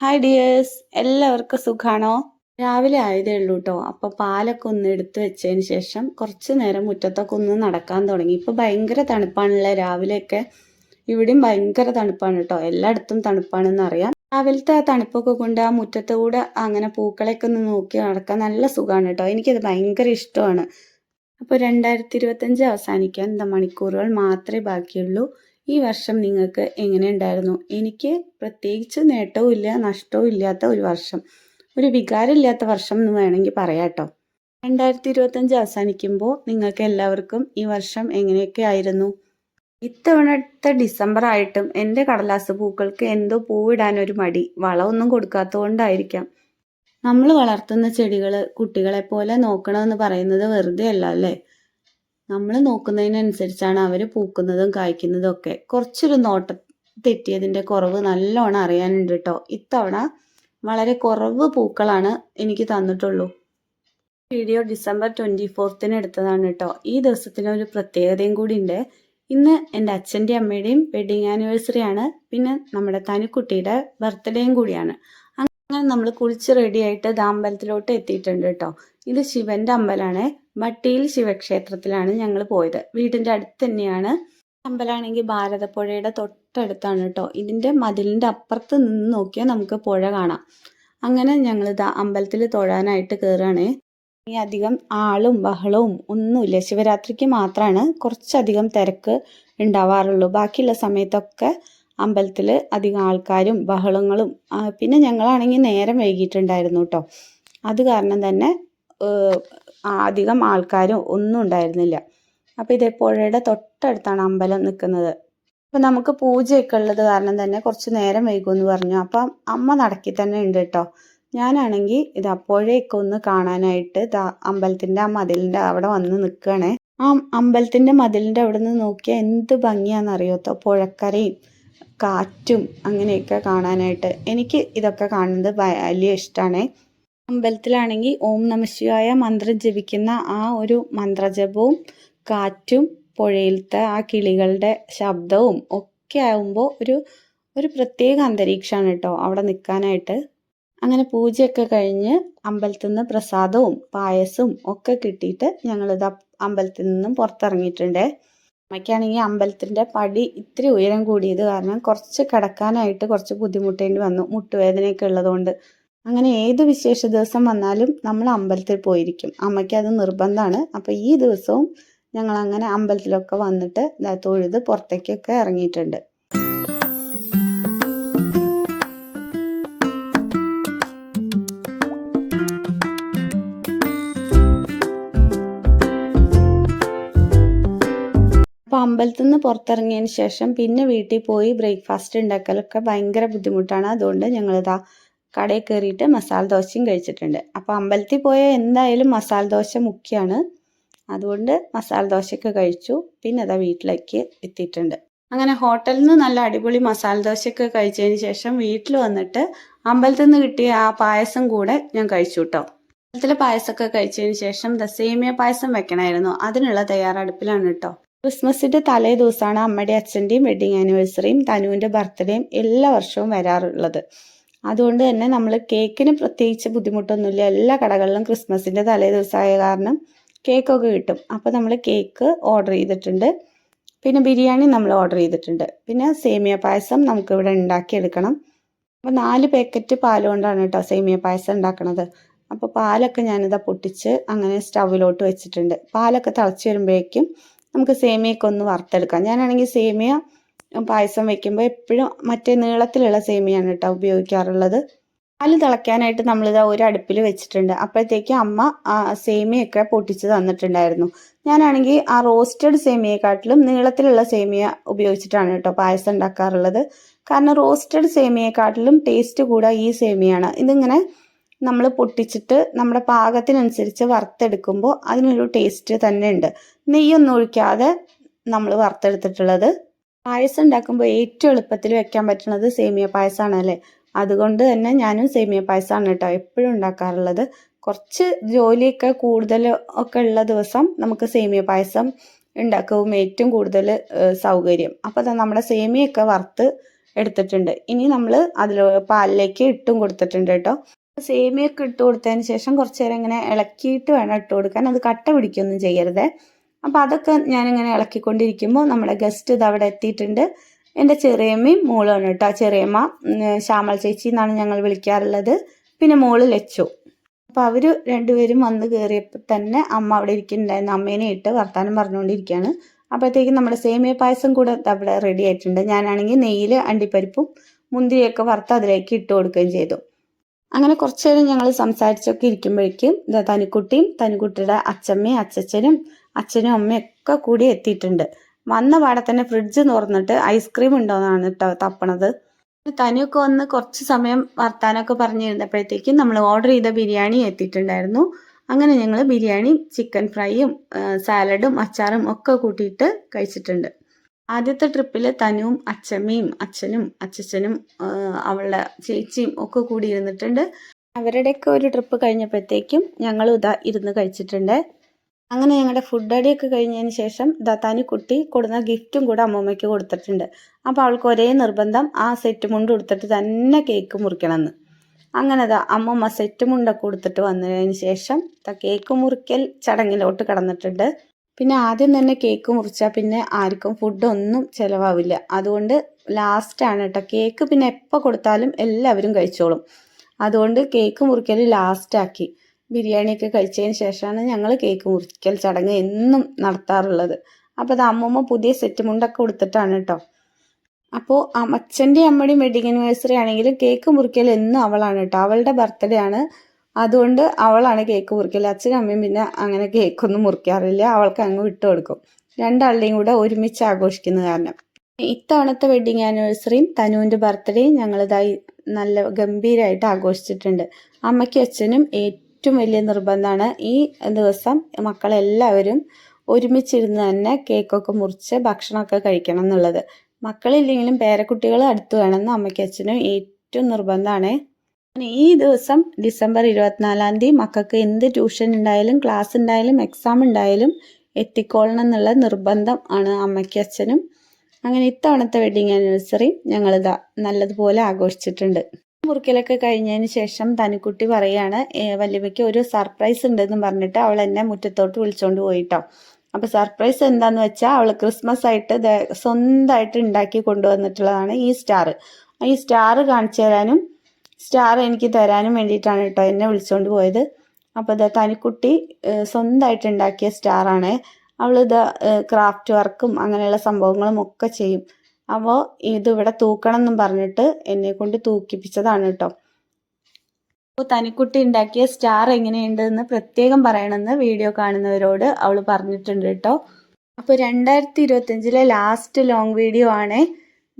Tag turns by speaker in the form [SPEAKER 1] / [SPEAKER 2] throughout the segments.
[SPEAKER 1] Hi dears എല്ലാവർക്കും സുഖാണോ? രാവിലെ ആയതേ ഉള്ളൂ കേട്ടോ അപ്പൊ പാലൊക്കെ ഒന്ന് എടുത്തു വെച്ചതിന് ശേഷം കുറച്ച് നേരം മുറ്റത്തൊക്കെ ഒന്ന് നടക്കാൻ തുടങ്ങി. ഇപ്പൊ ഭയങ്കര തണുപ്പാണല്ലേ? രാവിലെയൊക്കെ ഇവിടെയും ഭയങ്കര തണുപ്പാണ് കേട്ടോ എല്ലായിടത്തും തണുപ്പാണെന്ന് അറിയാം. രാവിലത്തെ ആ തണുപ്പൊക്കെ കൊണ്ട് ആ മുറ്റത്തുകൂടെ അങ്ങനെ പൂക്കളെയൊക്കെ ഒന്ന് നോക്കി നടക്കാൻ നല്ല സുഖമാണ് കേട്ടോ എനിക്കത് ഭയങ്കര ഇഷ്ടമാണ്. അപ്പോൾ രണ്ടായിരത്തി ഇരുപത്തഞ്ച് അവസാനിക്കാൻ എന്താ മണിക്കൂറുകൾ മാത്രമേ ബാക്കിയുള്ളൂ. ഈ വർഷം നിങ്ങൾക്ക് എങ്ങനെ ഉണ്ടായിരുന്നു? എനിക്ക് പ്രത്യേകിച്ച് നേട്ടവും ഇല്ല നഷ്ടവും ഇല്ലാത്ത ഒരു വർഷം. ഒരു വികാരമില്ലാത്ത വർഷം എന്ന് വേണമെങ്കിൽ പറയാം കേട്ടോ രണ്ടായിരത്തി ഇരുപത്തഞ്ച് അവസാനിക്കുമ്പോൾ നിങ്ങൾക്ക് എല്ലാവർക്കും ഈ വർഷം എങ്ങനെയൊക്കെ ആയിരുന്നു? ഇത്തവണത്തെ ഡിസംബർ ആയിട്ടും എന്റെ കടലാസ് പൂക്കൾക്ക് എന്തോ പൂവിടാൻ ഒരു മടി വളമൊന്നും കൊടുക്കാത്തതുകൊണ്ടായിരിക്കാം. നമ്മൾ വളർത്തുന്ന ചെടികൾ കുട്ടികളെ പോലെ നോക്കണമെന്ന് പറയുന്നത് വെറുതെ അല്ല അല്ലേ? നമ്മൾ നോക്കുന്നതിനനുസരിച്ചാണ് അവർ പൂക്കുന്നതും കായ്ക്കുന്നതും ഒക്കെ കുറച്ചൊരു നോട്ടം തെറ്റിയതിന്റെ കുറവ് നല്ലോണം അറിയാനുണ്ട് കേട്ടോ ഇത്തവണ വളരെ കുറവ് പൂക്കളാണ് എനിക്ക് തന്നിട്ടുള്ളൂ. വീഡിയോ ഡിസംബർ ട്വന്റി ഫോർത്തിന് എടുത്തതാണ് കേട്ടോ ഈ ദിവസത്തിന് ഒരു പ്രത്യേകതയും കൂടി ഉണ്ട്. ഇന്ന് എന്റെ അച്ഛന്റെ അമ്മയുടെയും വെഡിങ് ആനിവേഴ്സറി ആണ്. പിന്നെ നമ്മുടെ തനിക്കുട്ടിയുടെ ബർത്ത്ഡേയും കൂടിയാണ്. അങ്ങനെ നമ്മൾ കുളിച്ച് റെഡിയായിട്ട് ദാമ്പലത്തിലോട്ട് എത്തിയിട്ടുണ്ട് കേട്ടോ. ഇത് ശിവന്റെ അമ്പലമാണ് മട്ടിയിൽ ശിവക്ഷേത്രത്തിലാണ് ഞങ്ങൾ പോയത്. വീടിന്റെ അടുത്ത് തന്നെയാണ്. അമ്പലമാണെങ്കിൽ ഭാരതപ്പുഴയുടെ തൊട്ടടുത്താണ് കേട്ടോ. ഇതിന്റെ മതിലിന്റെ അപ്പുറത്ത് നിന്ന് നോക്കിയാൽ നമുക്ക് പുഴ കാണാം. അങ്ങനെ ഞങ്ങൾ ഇതാ അമ്പലത്തിൽ തൊഴാനായിട്ട് കയറുകയാണ് ഈ അധികം ആളും ബഹളവും ഒന്നുമില്ല. ശിവരാത്രിക്ക് മാത്രമാണ് കുറച്ചധികം തിരക്ക് ഉണ്ടാവാറുള്ളൂ. ബാക്കിയുള്ള സമയത്തൊക്കെ അമ്പലത്തിൽ അധികം ആൾക്കാരും ബഹളങ്ങളും പിന്നെ ഞങ്ങളാണെങ്കിൽ നേരം വൈകിട്ടുണ്ടായിരുന്നു കേട്ടോ അത് കാരണം തന്നെ അധികം ആൾക്കാരും ഒന്നും ഉണ്ടായിരുന്നില്ല. അപ്പോൾ ഇതേ പുഴയുടെ തൊട്ടടുത്താണ് അമ്പലം നിൽക്കുന്നത് അപ്പം നമുക്ക് പൂജയൊക്കെ ഉള്ളത് കാരണം തന്നെ കുറച്ച് നേരം വൈകുമെന്ന് പറഞ്ഞു. അപ്പം അമ്മ നടക്കി തന്നെ ഉണ്ട് കേട്ടോ ഞാനാണെങ്കിൽ ഇത് അപ്പോഴേക്കും ഒന്ന് കാണാനായിട്ട് അമ്പലത്തിന്റെ ആ മതിലിന്റെ അവിടെ വന്ന് നിൽക്കുകയാണേ ആ അമ്പലത്തിന്റെ മതിലിന്റെ അവിടെ നിന്ന് നോക്കിയാൽ എന്ത് ഭംഗിയാണെന്നറിയാത്തോ പുഴക്കരയും കാറ്റും അങ്ങനെയൊക്കെ കാണാനായിട്ട് എനിക്ക് ഇതൊക്കെ കാണുന്നത് വലിയ ഇഷ്ടമാണ് അമ്പലത്തിലാണെങ്കിൽ ഓം നമശിവായ മന്ത്രം ജപിക്കുന്ന ആ ഒരു മന്ത്രജപവും കാറ്റും പുഴയിലത്തെ ആ കിളികളുടെ ശബ്ദവും ഒക്കെ ആകുമ്പോൾ ഒരു ഒരു പ്രത്യേക അന്തരീക്ഷമാണ് കേട്ടോ അവിടെ നിൽക്കാനായിട്ട്. അങ്ങനെ പൂജയൊക്കെ കഴിഞ്ഞ് അമ്പലത്തിൽ നിന്ന് പ്രസാദവും പായസവും ഒക്കെ കിട്ടിയിട്ട് ഞങ്ങളിത് അമ്പലത്തിൽ നിന്നും പുറത്തിറങ്ങിയിട്ടുണ്ട്. അമ്മയ്ക്കാണെങ്കിൽ അമ്പലത്തിന്റെ പടി ഇത്തിരി ഉയരം കൂടിയത് കാരണം കുറച്ച് കിടക്കാനായിട്ട് കുറച്ച് ബുദ്ധിമുട്ടേണ്ടി വന്നു മുട്ടുവേദനയൊക്കെ ഉള്ളതുകൊണ്ട്. അങ്ങനെ ഏത് വിശേഷ ദിവസം വന്നാലും നമ്മൾ അമ്പലത്തിൽ പോയിരിക്കും. അമ്മയ്ക്ക് അത് നിർബന്ധമാണ്. അപ്പോൾ ഈ ദിവസവും ഞങ്ങൾ അങ്ങനെ അമ്പലത്തിലൊക്കെ വന്നിട്ട് തൊഴുത് പുറത്തേക്കൊക്കെ ഇറങ്ങിയിട്ടുണ്ട്. അമ്പലത്തിൽ നിന്ന് പുറത്തിറങ്ങിയതിന് ശേഷം പിന്നെ വീട്ടിൽ പോയി ബ്രേക്ക്ഫാസ്റ്റ് ഉണ്ടാക്കലൊക്കെ ഭയങ്കര ബുദ്ധിമുട്ടാണ്. അതുകൊണ്ട് ഞങ്ങളിതാ കടയിൽ കയറിയിട്ട് മസാല ദോശയും കഴിച്ചിട്ടുണ്ട്. അപ്പോൾ അമ്പലത്തിൽ പോയ എന്തായാലും മസാല ദോശ മുഖ്യമാണ് അതുകൊണ്ട് മസാല ദോശയൊക്കെ കഴിച്ചു. പിന്നെ അതാ വീട്ടിലേക്ക് എത്തിയിട്ടുണ്ട്. അങ്ങനെ ഹോട്ടലിൽ നിന്ന് നല്ല അടിപൊളി മസാല ദോശയൊക്കെ കഴിച്ചതിന് ശേഷം വീട്ടിൽ വന്നിട്ട് അമ്പലത്തിൽ നിന്ന് കിട്ടിയ ആ പായസം കൂടെ ഞാൻ കഴിച്ചു കേട്ടോ അമ്പലത്തിലെ പായസമൊക്കെ കഴിച്ചതിന് ശേഷം ദ സേമിയ പായസം വെക്കണമായിരുന്നു. അതിനുള്ള തയ്യാറെടുപ്പിലാണ് കേട്ടോ ക്രിസ്മസിന്റെ തലേ ദിവസമാണ് അമ്മയുടെ അച്ഛന്റെയും വെഡിങ് ആനിവേഴ്സറിയും തനുവിന്റെ ബർത്ത്ഡേയും എല്ലാ വർഷവും വരാറുള്ളത്. അതുകൊണ്ട് തന്നെ നമ്മൾ കേക്കിന് പ്രത്യേകിച്ച് ബുദ്ധിമുട്ടൊന്നുമില്ല. എല്ലാ കടകളിലും ക്രിസ്മസിന്റെ തലേ ദിവസമായ കാരണം കേക്കൊക്കെ കിട്ടും. അപ്പോൾ നമ്മൾ കേക്ക് ഓർഡർ ചെയ്തിട്ടുണ്ട്. പിന്നെ ബിരിയാണി നമ്മൾ ഓർഡർ ചെയ്തിട്ടുണ്ട്. പിന്നെ സേമിയ പായസം നമുക്കിവിടെ ഉണ്ടാക്കിയെടുക്കണം. അപ്പോൾ നാല് പാക്കറ്റ് പാൽ കൊണ്ടാണ് കേട്ടോ സേമിയ പായസം ഉണ്ടാക്കണത്. അപ്പോൾ പാലൊക്കെ ഞാനിതാ പൊട്ടിച്ച് അങ്ങനെ സ്റ്റൗവിലോട്ട് വെച്ചിട്ടുണ്ട്. പാലൊക്കെ തിളച്ച് വരുമ്പോഴേക്കും നമുക്ക് സേമിയൊക്കെ ഒന്ന് വറുത്തെടുക്കാം. ഞാനാണെങ്കിൽ സേമിയ പായസം വെക്കുമ്പോൾ എപ്പോഴും മറ്റേ നീളത്തിലുള്ള സേമിയാണ് കേട്ടോ ഉപയോഗിക്കാറുള്ളത്. പാൽ തിളയ്ക്കാനായിട്ട് നമ്മളിത് ഒരു അടുപ്പിൽ വെച്ചിട്ടുണ്ട്. അപ്പോഴത്തേക്കും അമ്മ ആ സേമിയൊക്കെ പൊട്ടിച്ച് തന്നിട്ടുണ്ടായിരുന്നു. ഞാനാണെങ്കിൽ ആ റോസ്റ്റഡ് സേമിയെക്കാട്ടിലും നീളത്തിലുള്ള സേമിയ ഉപയോഗിച്ചിട്ടാണ് കേട്ടോ പായസം ഉണ്ടാക്കാറുള്ളത്. കാരണം റോസ്റ്റഡ് സേമിയെക്കാട്ടിലും ടേസ്റ്റ് കൂടാ ഈ സേമിയാണ്. ഇതിങ്ങനെ നമ്മൾ പൊട്ടിച്ചിട്ട് നമ്മുടെ പാകത്തിനനുസരിച്ച് വറുത്തെടുക്കുമ്പോൾ അതിനൊരു ടേസ്റ്റ് തന്നെ ഉണ്ട് നെയ്യൊന്നും ഒഴിക്കാതെ നമ്മൾ വറുത്തെടുത്തിട്ടുള്ളത്. പായസം ഉണ്ടാക്കുമ്പോൾ ഏറ്റവും എളുപ്പത്തിൽ വെക്കാൻ പറ്റുന്നത് സേമിയ പായസമാണ് അല്ലേ? അതുകൊണ്ട് തന്നെ ഞാനും സേമിയ പായസമാണ് കേട്ടോ എപ്പോഴും ഉണ്ടാക്കാറുള്ളത്. കുറച്ച് ജോലിയൊക്കെ കൂടുതൽ ഒക്കെ ഉള്ള ദിവസം നമുക്ക് സേമിയ പായസം ഉണ്ടാക്കും ഏറ്റവും കൂടുതൽ സൗകര്യം. അപ്പോൾ നമ്മുടെ സേമിയൊക്കെ വറുത്ത് എടുത്തിട്ടുണ്ട്. ഇനി നമ്മൾ അതിൽ പാലിലേക്ക് ഇട്ടും കൊടുത്തിട്ടുണ്ട് കേട്ടോ. സേമിയൊക്കെ ഇട്ട് കൊടുത്തതിന് ശേഷം കുറച്ച് നേരം ഇങ്ങനെ ഇളക്കിയിട്ട് വേണം ഇട്ട് കൊടുക്കാൻ. അത് കട്ട പിടിക്കൊന്നും ചെയ്യരുത്. അപ്പോൾ അതൊക്കെ ഞാനിങ്ങനെ ഇളക്കിക്കൊണ്ടിരിക്കുമ്പോൾ നമ്മുടെ ഗസ്റ്റ് ഇത് അവിടെ എത്തിയിട്ടുണ്ട്. എന്റെ ചെറിയമ്മയും മോളുമാണ് കേട്ടോ. ചെറിയമ്മ ശ്യാമൽ ചേച്ചി എന്നാണ് ഞങ്ങൾ വിളിക്കാറുള്ളത്. പിന്നെ മോൾ ലച്ചു. അപ്പോൾ അവർ രണ്ടുപേരും വന്ന് കയറിയപ്പോൾ തന്നെ അമ്മ അവിടെ ഇരിക്കുന്നുണ്ടായിരുന്നു. അമ്മേനെ ഇട്ട് വർത്താനം പറഞ്ഞുകൊണ്ടിരിക്കുകയാണ്. അപ്പോഴത്തേക്കും നമ്മുടെ സേമിയ പായസം കൂടെ അവിടെ റെഡി ആയിട്ടുണ്ട്. ഞാനാണെങ്കിൽ നെയ്യിൽ അണ്ടിപ്പരിപ്പും മുന്തിരിയൊക്കെ വറുത്ത് അതിലേക്ക് ഇട്ട് കൊടുക്കുകയും ചെയ്തു. അങ്ങനെ കുറച്ചു നേരം ഞങ്ങൾ സംസാരിച്ചൊക്കെ ഇരിക്കുമ്പോഴേക്കും ഇതാ തനിക്കുട്ടിയും തനിക്കുട്ടിയുടെ അച്ഛമ്മയും അച്ഛച്ചനും അച്ഛനും അമ്മയും ഒക്കെ കൂടി എത്തിയിട്ടുണ്ട്. വന്ന പാടെ തന്നെ ഫ്രിഡ്ജ് തുറന്നിട്ട് ഐസ്ക്രീം ഉണ്ടോന്നാണ് കേട്ടോ തപ്പണത്. തനിയൊക്കെ വന്ന് കുറച്ച് സമയം വർത്താനൊക്കെ പറഞ്ഞിരുന്നപ്പോഴത്തേക്കും നമ്മൾ ഓർഡർ ചെയ്ത ബിരിയാണി എത്തിയിട്ടുണ്ടായിരുന്നു. അങ്ങനെ ഞങ്ങൾ ബിരിയാണി ചിക്കൻ ഫ്രൈയും സാലഡും അച്ചാറും ഒക്കെ കൂട്ടിയിട്ട് കഴിച്ചിട്ടുണ്ട്. ആദ്യത്തെ ട്രിപ്പിൽ തനുവും അച്ഛമ്മയും അച്ഛനും അച്ഛച്ചനും ആ, അവളുടെ ചേച്ചിയും ഒക്കെ കൂടി ഇരുന്നിട്ടുണ്ട്. അവരുടെയൊക്കെ ഒരു ട്രിപ്പ് കഴിഞ്ഞപ്പോഴത്തേക്കും ഞങ്ങൾ ഇതാ ഇരുന്ന് കഴിച്ചിട്ടുണ്ട്. അങ്ങനെ ഞങ്ങളുടെ ഫുഡ് അടിയൊക്കെ കഴിഞ്ഞതിന് ശേഷം ദത്താനി കുട്ടി കൊടുന്ന ഗിഫ്റ്റും കൂടെ അമ്മമ്മയ്ക്ക് കൊടുത്തിട്ടുണ്ട്. അപ്പോൾ അവൾക്ക് ഒരേ നിർബന്ധം ആ സെറ്റ് മുണ്ട് കൊടുത്തിട്ട് തന്നെ കേക്ക് മുറിക്കണമെന്ന്. അങ്ങനെ ദാ അമ്മമ്മ സെറ്റ് മുണ്ടൊക്കെ കൊടുത്തിട്ട് വന്നതിന് ശേഷം കേക്ക് മുറിക്കൽ ചടങ്ങിലോട്ട് കടന്നിട്ടുണ്ട്. പിന്നെ ആദ്യം തന്നെ കേക്ക് മുറിച്ചാൽ പിന്നെ ആർക്കും ഫുഡൊന്നും ചിലവാവില്ല. അതുകൊണ്ട് ലാസ്റ്റാണ് കേട്ടോ കേക്ക് പിന്നെ എപ്പോൾ കൊടുത്താലും എല്ലാവരും കഴിച്ചോളും. അതുകൊണ്ട് കേക്ക് മുറിക്കൽ ലാസ്റ്റാക്കി ബിരിയാണിയൊക്കെ കഴിച്ചതിന് ശേഷമാണ് ഞങ്ങൾ കേക്ക് മുറിക്കൽ ചടങ്ങ് എന്നും നടത്താറുള്ളത്. അപ്പോൾ അത് അമ്മമ്മ പുതിയ സെറ്റ് മുണ്ടൊക്കെ കൊടുത്തിട്ടാണ് കേട്ടോ അപ്പോൾ അച്ഛന്റെയും അമ്മയുടെയും വെഡിങ് ആനിവേഴ്സറി ആണെങ്കിലും കേക്ക് മുറിക്കൽ എന്നും അവളാണ് കേട്ടോ അവളുടെ ബർത്ത്ഡേ ആണ് അതുകൊണ്ട് അവളാണ് കേക്ക് മുറിക്കൽ അച്ഛനും അമ്മയും പിന്നെ അങ്ങനെ കേക്കൊന്നും മുറിക്കാറില്ല. അവൾക്ക് അങ്ങ് വിട്ടു കൊടുക്കും. രണ്ടാളുടെയും കൂടെ ഒരുമിച്ച് ആഘോഷിക്കുന്ന കാരണം. ഇത്തവണത്തെ വെഡിങ് ആനിവേഴ്സറിയും തനുവിന്റെ ബർത്ത്ഡേയും ഞങ്ങളിതായി നല്ല ഗംഭീരമായിട്ട് ആഘോഷിച്ചിട്ടുണ്ട്. അമ്മയ്ക്കും അച്ഛനും ഏറ്റവും വലിയ നിർബന്ധമാണ് ഈ ദിവസം മക്കളെല്ലാവരും ഒരുമിച്ചിരുന്ന് തന്നെ കേക്കൊക്കെ മുറിച്ച് ഭക്ഷണമൊക്കെ കഴിക്കണം എന്നുള്ളത്. മക്കളില്ലെങ്കിലും പേരക്കുട്ടികൾ അടുത്ത് വേണമെന്ന് അമ്മയ്ക്കും അച്ഛനും ഏറ്റവും നിർബന്ധമാണ് ഈ ദിവസം ഡിസംബർ ഇരുപത്തിനാലാം തീയതി മക്കൾക്ക് എന്ത് ട്യൂഷൻ ഉണ്ടായാലും ക്ലാസ് ഉണ്ടായാലും എക്സാം ഉണ്ടായാലും എത്തിക്കോളണം എന്നുള്ള നിർബന്ധം ആണ് അമ്മയ്ക്കും അച്ഛനും. അങ്ങനെ ഇത്തവണത്തെ വെഡിങ് ആനിവേഴ്സറി ഞങ്ങൾ ഇതാ നല്ലതുപോലെ ആഘോഷിച്ചിട്ടുണ്ട്. മുറിക്കലൊക്കെ കഴിഞ്ഞതിന് ശേഷം തനിക്കുട്ടി പറയാണ് "ഏ, വല്യമ്മയ്ക്ക് ഒരു സർപ്രൈസ് ഉണ്ടെന്ന് പറഞ്ഞിട്ട് അവൾ എന്നെ മുറ്റത്തോട്ട് വിളിച്ചോണ്ട് പോയിട്ടോ. അപ്പൊ സർപ്രൈസ് എന്താന്ന് വെച്ചാൽ അവൾ ക്രിസ്മസ് ആയിട്ട് സ്വന്തമായിട്ട് ഉണ്ടാക്കി കൊണ്ടുവന്നിട്ടുള്ളതാണ് ഈ സ്റ്റാർ ഈ സ്റ്റാർ കാണിച്ചു തരാനും സ്റ്റാർ എനിക്ക് തരാനും വേണ്ടിയിട്ടാണ് കേട്ടോ എന്നെ വിളിച്ചുകൊണ്ട് പോയത്. അപ്പോൾ ഇതാ തനിക്കുട്ടി സ്വന്തമായിട്ട് ഉണ്ടാക്കിയ സ്റ്റാറാണ് അവളിത് ക്രാഫ്റ്റ് വർക്കും അങ്ങനെയുള്ള സംഭവങ്ങളും ഒക്കെ ചെയ്യും. അപ്പോൾ ഇതിവിടെ തൂക്കണം എന്നും പറഞ്ഞിട്ട് എന്നെ കൊണ്ട് തൂക്കിപ്പിച്ചതാണ് കേട്ടോ. അപ്പോൾ തനിക്കുട്ടി ഉണ്ടാക്കിയ സ്റ്റാർ എങ്ങനെയുണ്ടെന്ന് പ്രത്യേകം പറയണമെന്ന് വീഡിയോ കാണുന്നവരോട് അവൾ പറഞ്ഞിട്ടുണ്ട് കേട്ടോ. അപ്പോൾ രണ്ടായിരത്തി ഇരുപത്തഞ്ചിലെ ലാസ്റ്റ് ലോങ് വീഡിയോ ആണ്.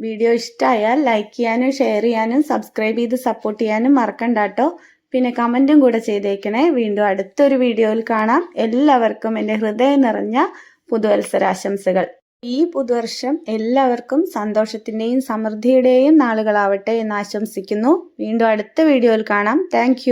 [SPEAKER 1] വീഡിയോ ഇഷ്ടമായാൽ ലൈക്ക് ചെയ്യാനും ഷെയർ ചെയ്യാനും സബ്സ്ക്രൈബ് ചെയ്ത് സപ്പോർട്ട് ചെയ്യാനും മറക്കണ്ട കേട്ടോ പിന്നെ കമന്റും കൂടെ ചെയ്തേക്കണേ. വീണ്ടും അടുത്തൊരു വീഡിയോയിൽ കാണാം. എല്ലാവർക്കും എന്റെ ഹൃദയം നിറഞ്ഞ പുതുവത്സരാശംസകൾ. ഈ പുതുവർഷം എല്ലാവർക്കും സന്തോഷത്തിന്റെയും സമൃദ്ധിയുടെയും നാളുകളാവട്ടെ എന്ന് ആശംസിക്കുന്നു. വീണ്ടും അടുത്ത വീഡിയോയിൽ കാണാം. താങ്ക്